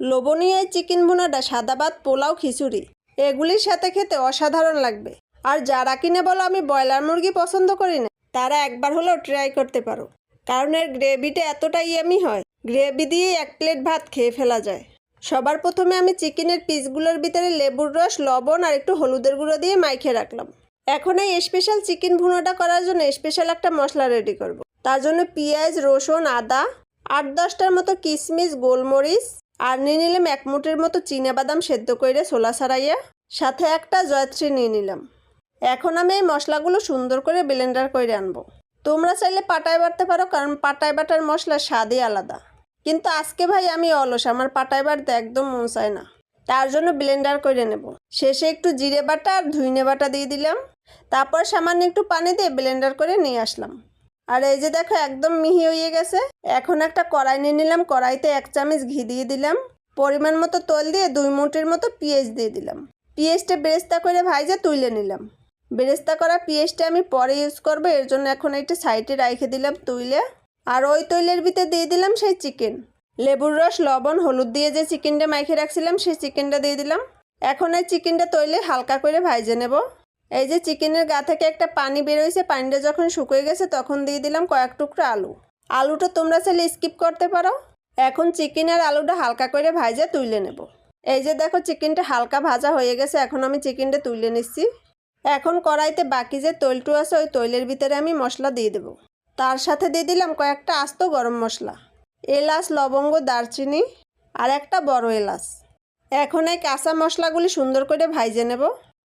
লোবনীয় chicken ভুনাটা সাদা ভাত, পোলাও, খিচুড়ি, এগুলির সাথে খেতে অসাধারণ লাগবে। আর যারা কিনে বলো আমি ব্রয়লার মুরগি পছন্দ করি না, তারা একবার হলেও ট্রাই করতে পারো। কারণ এর গ্রেভিটা এতটা ইয়ামি হয় গ্রেভি দিয়ে এক প্লেট ভাত খেয়ে ফেলা যায়। সবার প্রথমে আমি চিকেনের পিসগুলোর ভিতরে লেবুর রস, লবণ আর একটু হলুদের গুঁড়ো দিয়ে মাইখে রাখলাম। এখন এই স্পেশাল চিকেন ভুনাটা করার জন্য স্পেশাল একটা মশলা রেডি করব। তার জন্য পেঁয়াজ, রসুন, আদা, আট দশটার মতো কিশমিশ গোলমরিচ আর নিয়ে নিলাম এক মুঠের মতো বাদাম সেদ্ধ করে ছোলা ছাড়াইয়া। সাথে একটা জয়ত্রী নিয়ে নিলাম। এখন আমি এই মশলাগুলো সুন্দর করে ব্লেন্ডার করে আনব। তোমরা চাইলে পাটায় বাটতে পারো, কারণ পাটায় বাটার মশলা স্বাদই আলাদা। কিন্তু আজকে ভাই আমি অলস, আমার পাটায় বাটতে একদম মন চায় না। তার জন্য ব্লেন্ডার করে নেব। শেষে একটু জিরে বাটা আর ধুইনে বাটা দিয়ে দিলাম। তারপর সামান্য একটু পানি দিয়ে ব্লেন্ডার করে নিয়ে আসলাম। আর এই যে দেখো, একদম মিহি হয়ে গেছে। এখন একটা কড়াই নিয়ে নিলাম, কড়াইতে এক চামচ ঘি দিয়ে দিলাম। পরিমাণ মতো তেল দিয়ে দুই মুঠের মতো পেঁয়াজ দিয়ে দিলাম। পেঁয়াজটা বেরেস্তা করে ভাইজে তুলে নিলাম। বেরেস্তা করা পেঁয়াজটা আমি পরে ইউজ করব, এর জন্য এখন একটা সাইডে রেখে দিলাম তুইলে। আর ওই তৈলের ভিতরে দিয়ে দিলাম সেই চিকেন। লেবুর রস, লবণ, হলুদ দিয়ে যে চিকেনটা মাইখে রাখছিলাম, সেই চিকেনটা দিয়ে দিলাম। এখন এই চিকেনটা তৈলে হালকা করে ভাইজে নেব। এই যে চিকেনের গা থেকে একটা পানি বেরোইছে, পানিটা যখন শুকিয়ে গেছে তখন দিয়ে দিলাম কয়েক টুকরো আলু। আলুটা তোমরা চাইলে স্কিপ করতে পারো। এখন চিকেন আর আলুটা হালকা করে ভাজা তুলে নেব। এই যে দেখো চিকেনটা হালকা ভাজা হয়ে গেছে, এখন আমি চিকেনটা তুলে নিচ্ছি। এখন কড়াইতে বাকি যে তৈলটু আছে, ওই তৈলের ভিতরে আমি মশলা দিয়ে দেব। তার সাথে দিয়ে দিলাম কয়েকটা আস্ত গরম মশলা। এলাচ, লবঙ্গ, দারচিনি আর একটা বড় এলাচ। এখন এই কাঁচা মশলাগুলি সুন্দর করে ভাইজে নেব।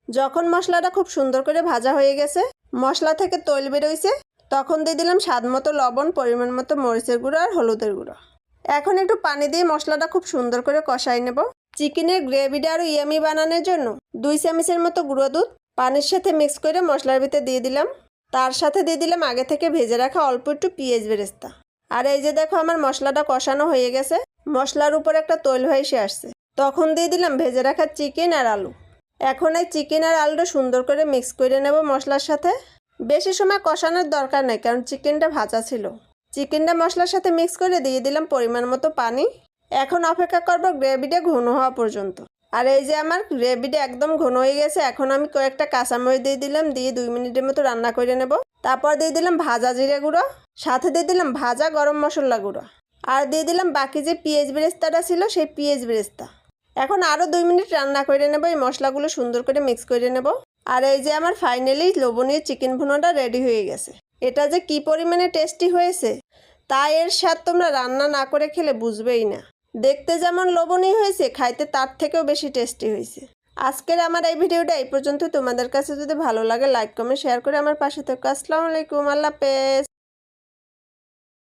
যখন মশলাটা খুব সুন্দর করে ভাজা হয়ে গেছে, মশলা থেকে তৈল বেরোইছে, তখন দিয়ে দিলাম স্বাদ মতো লবণ, পরিমাণ মতো মরিচের গুঁড়ো আর হলুদের গুঁড়ো। এখন একটু পানি দিয়ে মশলাটা খুব সুন্দর করে কষাই নেব। চিকেনের গ্রেভিটা আরও ইয়ামি বানানোর জন্য দুই চামচের মতো গুঁড়ো দুধ, পানির সাথে মিক্স করে মশলার ভিতরে দিয়ে দিলাম। তার সাথে দিয়ে দিলাম আগে থেকে ভেজে রাখা অল্প একটু পেঁয়াজ বেরেস্তা। আর এই যে দেখো আমার মশলাটা কষানো হয়ে গেছে, মশলার উপর একটা তৈল ভেসে আসছে। তখন দিয়ে দিলাম ভেজে রাখা চিকেন আর আলু। এখন এই চিকেন আর আলুটা সুন্দর করে মিক্স করে নেব মশলার সাথে। বেশি সময় কষানোর দরকার নেই, কারণ চিকেনটা ভাজা ছিল। চিকেনটা মশলার সাথে মিক্স করে দিয়ে দিলাম পরিমাণ মতো পানি। এখন অপেক্ষা করব গ্রেভিটা ঘন হওয়া পর্যন্ত। আর এই যে আমার গ্রেভিটা একদম ঘন হয়ে গেছে, এখন আমি কয়েকটা কাঁচামরিচ দিয়ে দিলাম, দিয়ে দুই মিনিটের মতো রান্না করে নেব। তারপর দিয়ে দিলাম ভাজা জিরে গুঁড়ো, সাথে দিয়ে দিলাম ভাজা গরম মশলা গুঁড়ো। আর দিয়ে দিলাম বাকি যে পেঁয়াজ বেরেস্তাটা ছিল, সেই পেঁয়াজ বেরেস্তা। এখন আরও দুই মিনিট রান্না করে নেব, এই মশলাগুলো সুন্দর করে মিক্স করে নেব। আর এই যে আমার ফাইনালি লবণীয় চিকেন ভুনোটা রেডি হয়ে গেছে। এটা যে কি পরিমাণে টেস্টি হয়েছে, তা এর স্বাদ তোমরা রান্না না করে খেলে বুঝবেই না। দেখতে যেমন লবণীয় হয়েছে, খাইতে তার থেকেও বেশি টেস্টি হয়েছে। আজকের আমার এই ভিডিওটা এই পর্যন্ত। তোমাদের কাছে যদি ভালো লাগে লাইক কমেন্ট শেয়ার করে আমার পাশে থাকো। আসসালামু আলাইকুম, আল্লাহ হাফেজ।